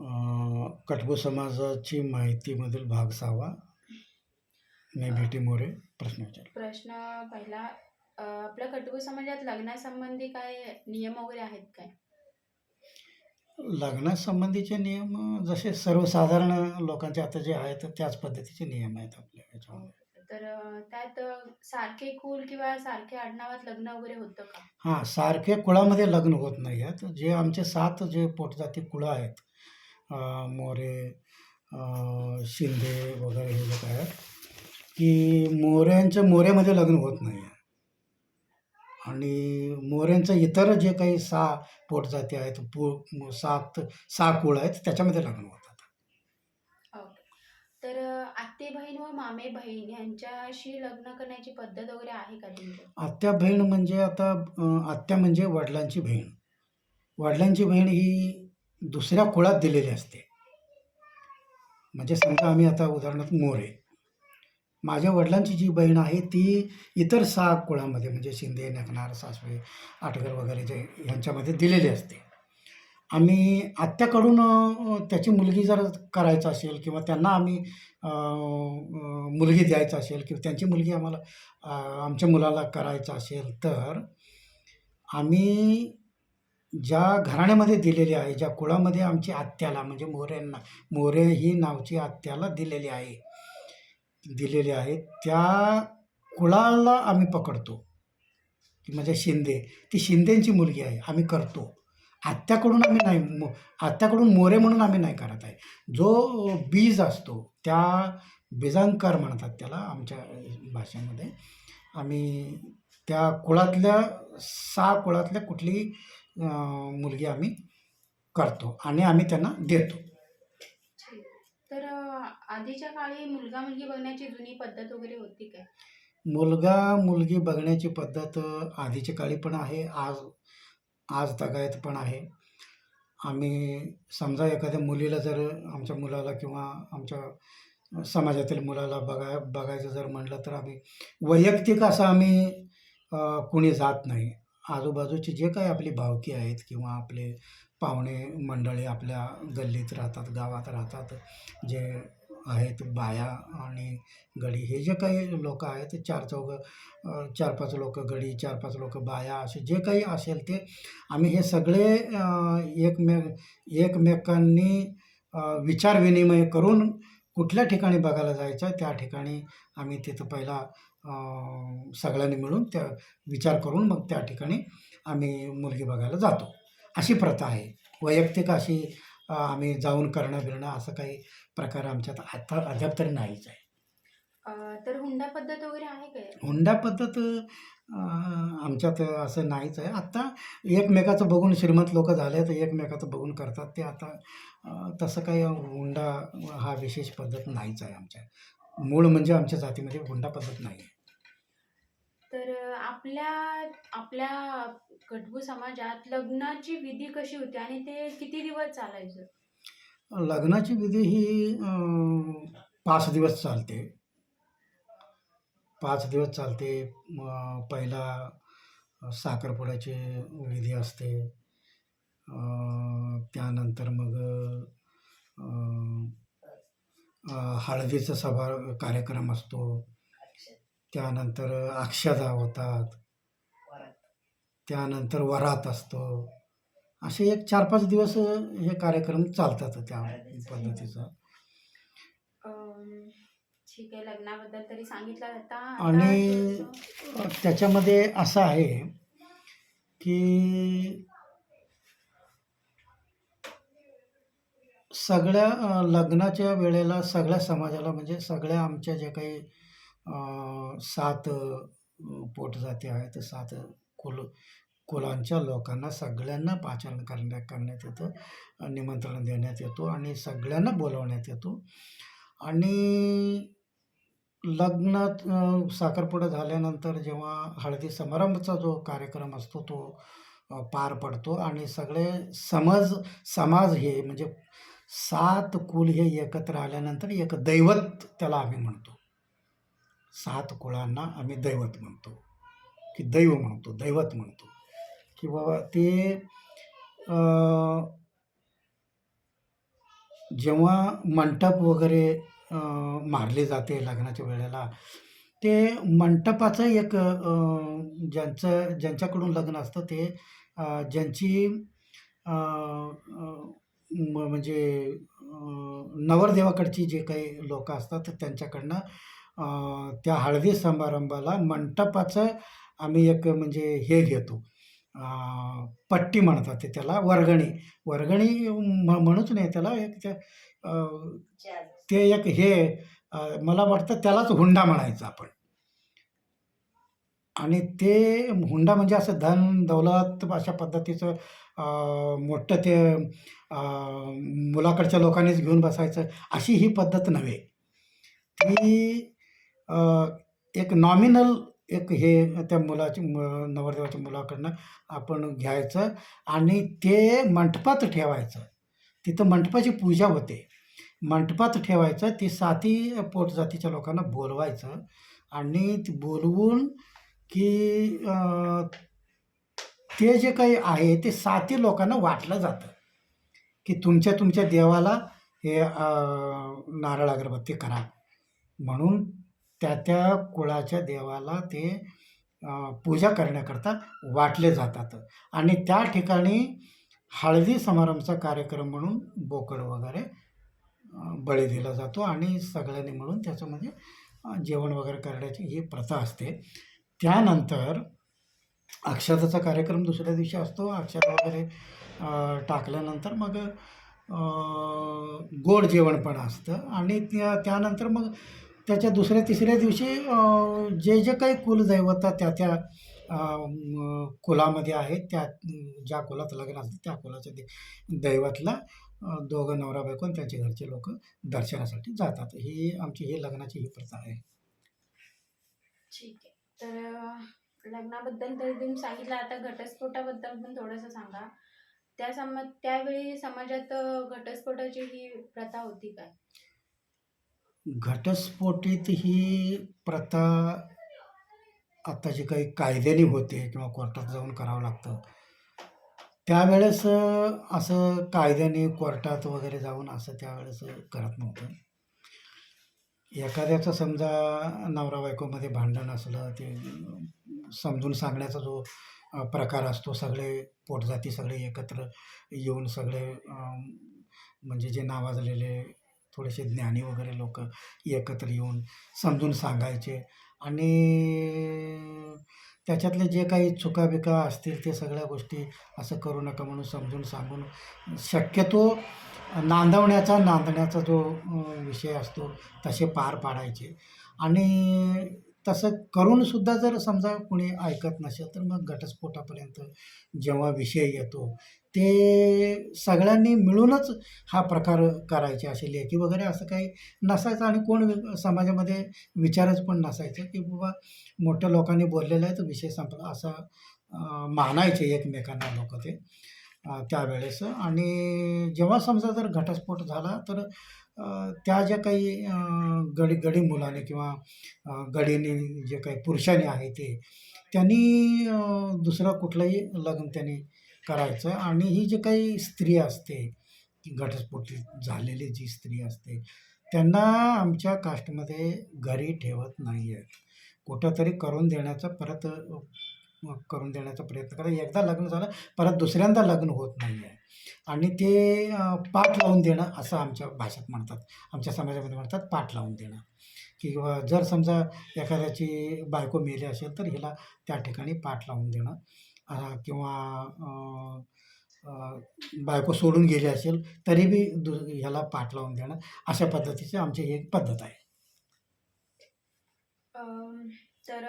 कटबू समाजाची माहितीमधील भाग सहावा मी भेटी मोरे प्रश्न विचार. प्रश्न पहिला अ, आपल्या कटुंब समाजात लग्नासंबंधी काय नियम वगैरे आहेत काय? लग्नासंबंधीचे नियम जसे सर्वसाधारण लोकांचे आता जे आहेत त्याच पद्धतीचे नियम आहेत आपल्या याच्यामध्ये. तर अ, त्यात अ, सारखे कुल किंवा सारखे आडनावात लग्न वगैरे होतं का? हां सारखे कुळामध्ये लग्न होत नाही आहेत जे आमचे सात जे पोटजाती कुळं आहेत मोरे शिंदे वगैरे हे काय आहेत की मोऱ्यांच्या मोऱ्यामध्ये लग्न होत नाही आहे आणि मोऱ्यांचं इतर जे काही सहा पोटजाती आहेत पु सात सहा कुळ आहेत त्याच्यामध्ये लग्न होतात. ओके तर अ, आते बहीण व मामे बहीण यांच्याशी लग्न करण्याची पद्धत वगैरे आहे का आत्या बहीण म्हणजे आता आत्या म्हणजे वडिलांची बहीण. वडिलांची बहीण ही दुसऱ्या कुळात दिलेली असते. म्हणजे समजा आम्ही आता उदाहरणार्थ मोरे. माझ्या वडिलांची जी बहीण आहे ती इतर सहा कुळामध्ये म्हणजे शिंदे नकनार सासवे आटगर वगैरे जे ह्यांच्यामध्ये दिलेली असते. आम्ही आत्याकडून त्याची मुलगी जर करायचं असेल किंवा त्यांना आम्ही मुलगी द्यायचं असेल किंवा त्यांची मुलगी आम्हाला आमच्या मुलाला करायचं असेल तर आम्ही ज्या घराण्यामध्ये दिलेली आहे ज्या कुळामध्ये आमची आत्याला म्हणजे मोऱ्यांना मोरे ही नावची आत्याला दिलेली आहे दिलेली आहे त्या कुळाला आम्ही पकडतो. की म्हणजे शिंदे ती शिंदेची मुलगी आहे आम्ही करतो. आत्याकडून आम्ही नाही मो आत्याकडून मोरे म्हणून आम्ही नाही करत आहे. जो बीज असतो त्या बीजांकर म्हणतात त्याला आमच्या भाषेमध्ये. आम्ही त्या कुळातल्या सहा कुळातल्या कुठलीही मुलगी आम्ही करतो आणि आम्ही त्यांना देतो. तर आधीच्या काळी मुलगा मुलगी बघण्याची जुनी पद्धत वगैरे होती काय? मुलगा मुलगी बघण्याची पद्धत आधीच्या काळी पण आहे आज आज तगायत पण आहे. आम्ही समजा एखाद्या मुलीला जर आमच्या मुलाला किंवा आमच्या समाजातील मुलाला बघाय बघायचं जर म्हणलं तर आम्ही वैयक्तिक असं आम्ही कुणी जात नाही. आजूबाजूची जे काही आपली भावकी आहेत किंवा आपले पाहुणे मंडळी आपल्या गल्लीत राहतात गावात राहतात जे आहेत बाया आणि गडी हे जे काही लोक आहेत चार चौघ चार पाच लोक गडी चार पाच लोक बाया असे जे काही असेल ते आम्ही हे सगळे एकमेक एकमेकांनी विचारविनिमय करून कुठल्या ठिकाणी बघायला जायचं त्या ठिकाणी आम्ही तिथं पहिला सगळ्यांनी मिळून त्या विचार करून मग त्या ठिकाणी आम्ही मुलगी बघायला जातो. अशी प्रथा आहे. वैयक्तिक अशी आम्ही जाऊन करणं बिरणं असं काही प्रकार आमच्यात आता अद्याप तरी नाहीच आहे. तर हुंडा पद्धत वगैरे आहे काय? हुंडा पद्धत आमच्यात असं नाहीच आहे. आत्ता एकमेकाचं बघून श्रीमंत लोक झाले तर एकमेकाचं बघून करतात. ते आता तसं काही हुंडा हा विशेष पद्धत नाहीच आहे आमच्या. मूळ म्हणजे आमच्या जातीमध्ये हुंडा पद्धत नाही. तर आपल्या आपल्या कटबू समाजात लग्नाची विधी कशी होती आणि ते किती दिवस चालायचं? लग्नाची विधी ही अं, पाच दिवस चालते. पाच दिवस चालते. म, पहिला साखरपुड्याची विधी असते. अं, त्यानंतर मग अं, अं, हळदीचा सभा कार्यक्रम असतो. त्यानंतर अक्षदा होतात. त्यानंतर वरात असतो. असे एक चार पाच दिवस हे कार्यक्रम चालतात त्या पद्धतीचा. लग्नाबद्दल तरी सांगितलं आणि त्याच्यामध्ये असं आहे की सगळ्या लग्नाच्या वेळेला सगळ्या समाजाला म्हणजे सगळ्या आमच्या जे काही अ, सात अ, पोटजाती आहेत सात कुल कुलांच्या लोकांना सगळ्यांना पाचन करण्या करण्यात येतं निमंत्रण देण्यात येतो आणि सगळ्यांना बोलवण्यात येतो. आणि लग्नात अ, साखरपुडा झाल्यानंतर जेव्हा हळदी समारंभाचा जो कार्यक्रम असतो तो अ, पार पडतो आणि सगळे समज समाज हे म्हणजे सात कुल हे एकत्र आल्यानंतर एक दैवत त्याला आम्ही म्हणतो. सात कुळांना आम्ही दैवत म्हणतो. की दैव म्हणतो दैवत म्हणतो. की बाबा ते जेव्हा मंटप वगैरे मारले जाते लग्नाच्या वेळेला ते मंटपाचं एक ज्यांचं ज्यांच्याकडून लग्न असतं ते ज्यांची म- म्हणजे नवरदेवाकडची जे काही लोक असतात त्यांच्याकडनं त्या हळदी समारंभाला मंटपाचं आम्ही एक म्हणजे हे घेतो. पट्टी म्हणतात ते त्याला वर्गणी. वर्गणी म्हणूच नाही त्याला एक त्या ते एक हे मला वाटतं त्यालाच हुंडा म्हणायचं आपण. आणि ते हुंडा म्हणजे असं धन दौलत अशा पद्धतीचं मोठं ते मुलाकडच्या लोकांनीच घेऊन बसायचं अशी ही पद्धत नव्हे. ती एक नॉमिनल एक हे त्या मुलाची म- नवरदेवाच्या मुलाकडनं आपण घ्यायचं आणि ते मंटपात ठेवायचं. तिथं मंटपाची पूजा होते. मंटपात ठेवायचं ती साती पोटजातीच्या लोकांना बोलवायचं आणि ती बोलवून की ते जे काही आहे ते साती लोकांना वाटलं जातं. की तुमच्या तुमच्या देवाला हे नारळ अगरबत्ती करा. म्हणून त्या त्या कुळाच्या देवाला ते पूजा करण्याकरता वाटले जातात. आणि त्या ठिकाणी हळदी समारंभचा कार्यक्रम म्हणून बोकड वगैरे बळी दिला जातो. आणि सगळ्यांनी मिळून त्याच्यामध्ये जेवण वगैरे करण्याची ही प्रथा असते. त्यानंतर अक्षताचा कार्यक्रम दुसऱ्या दिवशी असतो. अक्षत वगैरे टाकल्यानंतर मग गोड जेवण पण असतं. आणि त्या त्यानंतर मग त्याच्या दुसऱ्या तिसऱ्या दिवशी जे जे काही कुलदैवता त्या त्या कुलामध्ये आहेत त्या ज्या कुलात लग्न असतं त्या कुलाच्या दे दैवतला दोघं नवरा बायको आणि त्यांचे घरचे लोक दर्शनासाठी जातात. ही आमची ही लग्नाची ही प्रथा आहे. ठीक आहे. तर लग्नाबद्दल तरी तुम्ही सांगितलं. आता घटस्फोटाबद्दल पण थोडंसं सांगा. त्या सम त्यावेळी समाजात घटस्फोटाची ही प्रथा होती काय? घटस्फोटीत ही प्रथा आता जी काही कायद्याने होते किंवा कोर्टात जाऊन करावं लागतं. त्यावेळेस असं कायद्याने कोर्टात वगैरे जाऊन असं त्यावेळेस करत नव्हतं. एखाद्याचं समजा नवरा बायकोमध्ये भांडण असलं ते समजून सांगण्याचा जो प्रकार असतो सगळे पोटजाती सगळे एकत्र येऊन सगळे म्हणजे जे नावाजलेले थोडेसे ज्ञानी वगैरे लोक एकत्र येऊन समजून सांगायचे. आणि त्याच्यातले जे काही चुकाबिका असतील ते सगळ्या गोष्टी असं करू नका म्हणून समजून सांगून शक्यतो नांदवण्याचा नांदण्याचा जो विषय असतो तसे पार पाडायचे. आणि तसं करूनसुद्धा जर समजा कुणी ऐकत नसेल तर मग घटस्फोटापर्यंत जेव्हा विषय येतो ते सगळ्यांनी मिळूनच हा प्रकार करायचे असे लेखी वगैरे असं काही नसायचं आणि कोण समाजामध्ये विचारच पण नसायचं की बाबा मोठ्या लोकांनी बोललेलं आहे तर विषय संपला असं मानायचे एकमेकांना लोक ते त्यावेळेस. आणि जेव्हा समजा जर घटस्फोट झाला तर त्या ज्या काही गडी गडी मुलाने किंवा गडीने जे काही पुरुषाने आहे ते त्यांनी दुसरं कुठलंही लग्न त्यांनी करायचं. आणि ही जी काही स्त्री असते घटस्फोटी झालेली जी स्त्री असते त्यांना आमच्या कास्टमध्ये घरी ठेवत नाही आहेत कुठंतरी करून देण्याचा परत करून देण्याचा प्रयत्न करा एकदा लग्न झालं परत दुसऱ्यांदा लग्न होत नाही आहे आणि ते पाठ लावून देणं असं आमच्या भाषेत म्हणतात. आमच्या समाजामध्ये म्हणतात पाठ लावून देणं. किंवा जर समजा एखाद्याची बायको मेली असेल तर हिला त्या ठिकाणी पाठ लावून देणं. किंवा बायको सोडून गेली असेल तरी बी दु ह्याला पाठ लावून देणं अशा पद्धतीची आमची ही एक पद्धत आहे. तर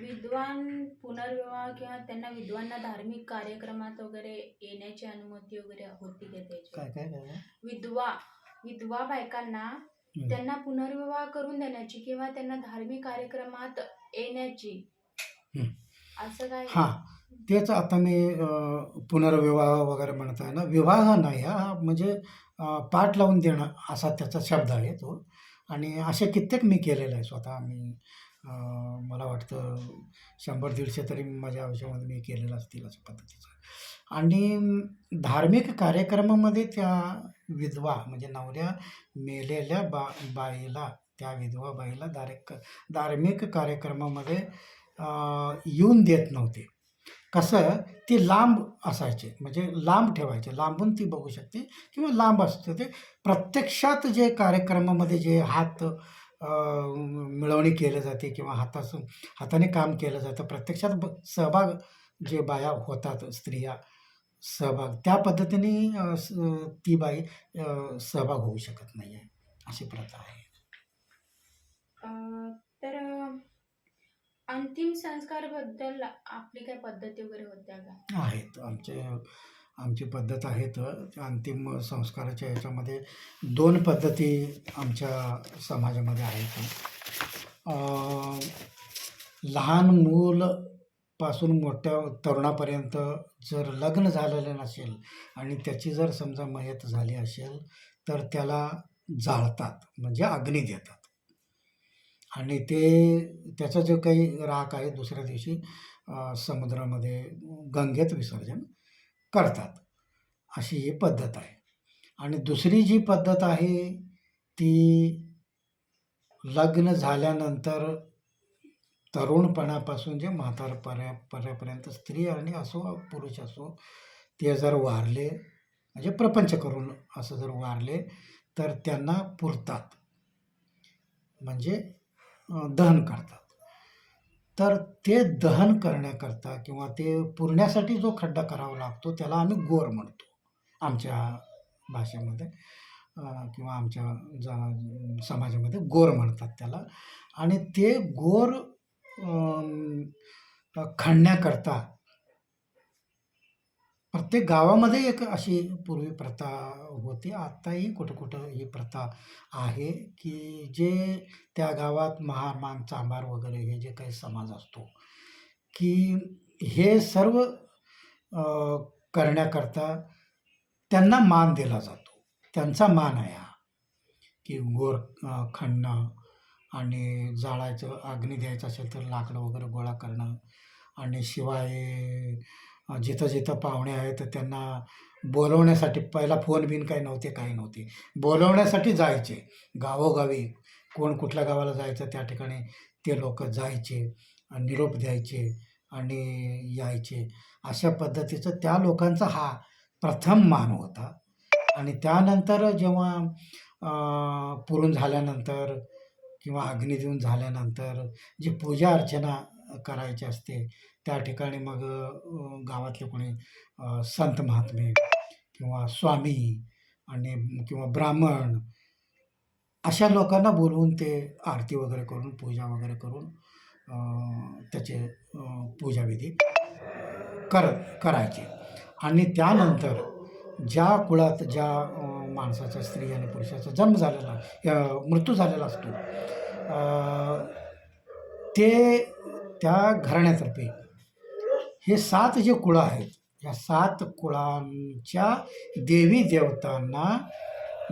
विद्वान पुनर्विवाह किंवा त्यांना विद्वांना धार्मिक कार्यक्रमात वगैरे येण्याची अनुमती वगैरे होती का त्याची? काय काय काय विधवा विधवा बायकांना त्यांना पुनर्विवाह करून देण्याची किंवा त्यांना धार्मिक कार्यक्रमात येण्याची. असं काय? हां. तेच आता मी पुनर्विवाह वगैरे म्हणत आहे ना विवाह नाही हा म्हणजे पाठ लावून देणं असा त्याचा शब्द आहे तो. आणि असे कित्येक मी केलेलं आहे स्वतः. मी मला वाटतं शंभर दीडशे तरी माझ्या आयुष्यामध्ये मी केलेलं असतील अशा पद्धतीचं. आणि धार्मिक कार्यक्रमामध्ये त्या विधवा म्हणजे नवऱ्या मेलेल्या बा बाईला त्या विधवा बाईला धार्मिक धार्मिक कार्यक्रमामध्ये येऊन देत नव्हते. कसं ती लांब असायचे. म्हणजे लांब ठेवायचे. लांबून ती बघू शकते किंवा लांब असते ते प्रत्यक्षात जे कार्यक्रमामध्ये जे हात मिळवणी केली जाते किंवा हातासून हाताने काम केलं जातं प्रत्यक्षात ब सहभाग जे बाया होतात स्त्रिया सहभाग त्या पद्धतीने ती बाई सहभाग होऊ शकत नाही आहे अशी प्रथा आहे. तर अंतिम संस्कारबद्दल आपली काय पद्धती वगैरे होत्या का? आहेत. आमचे आमची पद्धत आहे तर अंतिम संस्काराच्या याच्यामध्ये दोन पद्धती आमच्या समाजामध्ये आहेत. लहान मूल पासून मोठ्या तरुणापर्यंत जर लग्न झालेलं नसेल आणि त्याची जर समजा मयत झाली असेल तर त्याला जाळतात म्हणजे अग्नी देतात. आणि ते त्याचा जो काही राख आहे दुसऱ्या दिवशी समुद्रामध्ये गंगेत विसर्जन करतात. अशी ही पद्धत आहे. आणि दुसरी जी पद्धत आहे ती लग्न झाल्यानंतर तरुणपणापासून जे म्हातारपर्या पर्यापर्यंत स्त्री आणि असो पुरुष असो ते जर वारले म्हणजे प्रपंच करून असं जर वारले तर त्यांना पुरतात. म्हणजे दहन करतात. तर ते दहन करण्याकरता किंवा ते पुरण्यासाठी जो खड्डा करावा लागतो त्याला आम्ही गोर म्हणतो. आमच्या भाषेमध्ये किंवा आमच्या ज समाजामध्ये गोर म्हणतात त्याला. आणि ते गोर खणण्याकरता प्रत्येक गावामध्ये एक अशी पूर्वी प्रथा होती. आत्ताही कुठं कुठं ही प्रथा आहे की जे त्या गावात महार मान चांभार वगैरे हे जे काही समाज असतो की हे सर्व करण्याकरता त्यांना मान दिला जातो. त्यांचा मान आहे हा. की गोर खणणं आणि जाळायचं अग्नी द्यायचं असेल तर लाकडं वगैरे गोळा करणं आणि शिवाय जिथं जिथं पाहुणे आहेत तर त्यांना बोलवण्यासाठी पहिला फोन बिन काही नव्हते काही नव्हते. बोलवण्यासाठी जायचे. गावोगावी कोण कुठल्या गावाला जायचं त्या ठिकाणी ते लोक जायचे निरोप द्यायचे आणि यायचे. अशा पद्धतीचं त्या लोकांचा हा प्रथम मान होता. आणि त्यानंतर जेव्हा पुरून झाल्यानंतर किंवा अग्निदेऊन झाल्यानंतर जी पूजा अर्चना करायची असते त्या ठिकाणी मग गावातले कोणी संत महात्मे किंवा स्वामी आणि किंवा ब्राह्मण अशा लोकांना बोलवून ते आरती वगैरे करून पूजा वगैरे करून त्याचे पूजाविधी कर करायचे. आणि त्यानंतर ज्या कुळात ज्या माणसाचा स्त्री आणि पुरुषाचा जन्म झालेला मृत्यू झालेला असतो ते त्या घराण्यातर्फे हे सात जे कुळं आहेत या सात कुळांच्या देवी देवतांना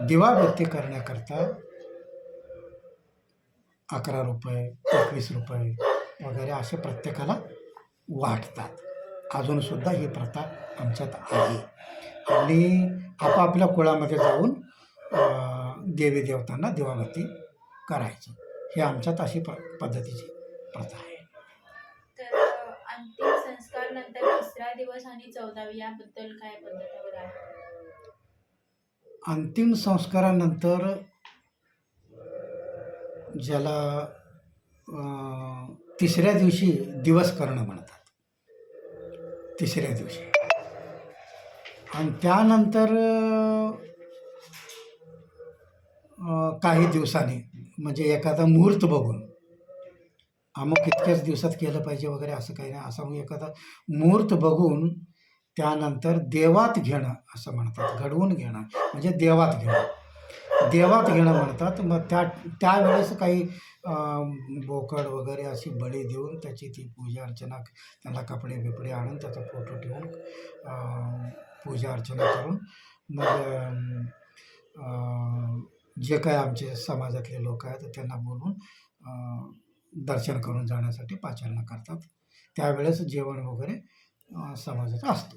दिवाबत्ती करण्याकरता अकरा रुपये एकवीस रुपये वगैरे असे प्रत्येकाला वाटतात. अजूनसुद्धा ही प्रथा आमच्यात आहे. आणि आपापल्या कुळामध्ये जाऊन देवी देवतांना दिवाबत्ती करायची. हे आमच्यात अशी प पद्धतीची प्रथा आहे. नंतर दिवस आणि चौदावी याबद्दल काय पद्धत आहे? अंतिम संस्कारानंतर ज्याला अं, तिसऱ्या दिवशी दिवस करणं म्हणतात. तिसऱ्या दिवशी. आणि त्यानंतर अं, काही दिवसांनी म्हणजे एखादा मुहूर्त बघून अमुक इतक्याच दिवसात केलं पाहिजे वगैरे असं काही नाही. असं मग एखादा मुहूर्त बघून त्यानंतर देवात घेणं असं म्हणतात. घडवून घेणं म्हणजे देवात घेणं. देवात घेणं म्हणतात. मग त्या त्यावेळेस काही बोकड वगैरे अशी बळी देऊन त्याची ती पूजा अर्चना त्याला कपडे बिपडे आणून त्याचा फोटो ठेवून पूजा अर्चना करून मग जे काय आमचे समाजातले लोक आहेत त्यांना बोलून दर्शन करून जाण्यासाठी पाचारणा करतात. त्यावेळेस जेवण वगैरे समाजाचं असतं.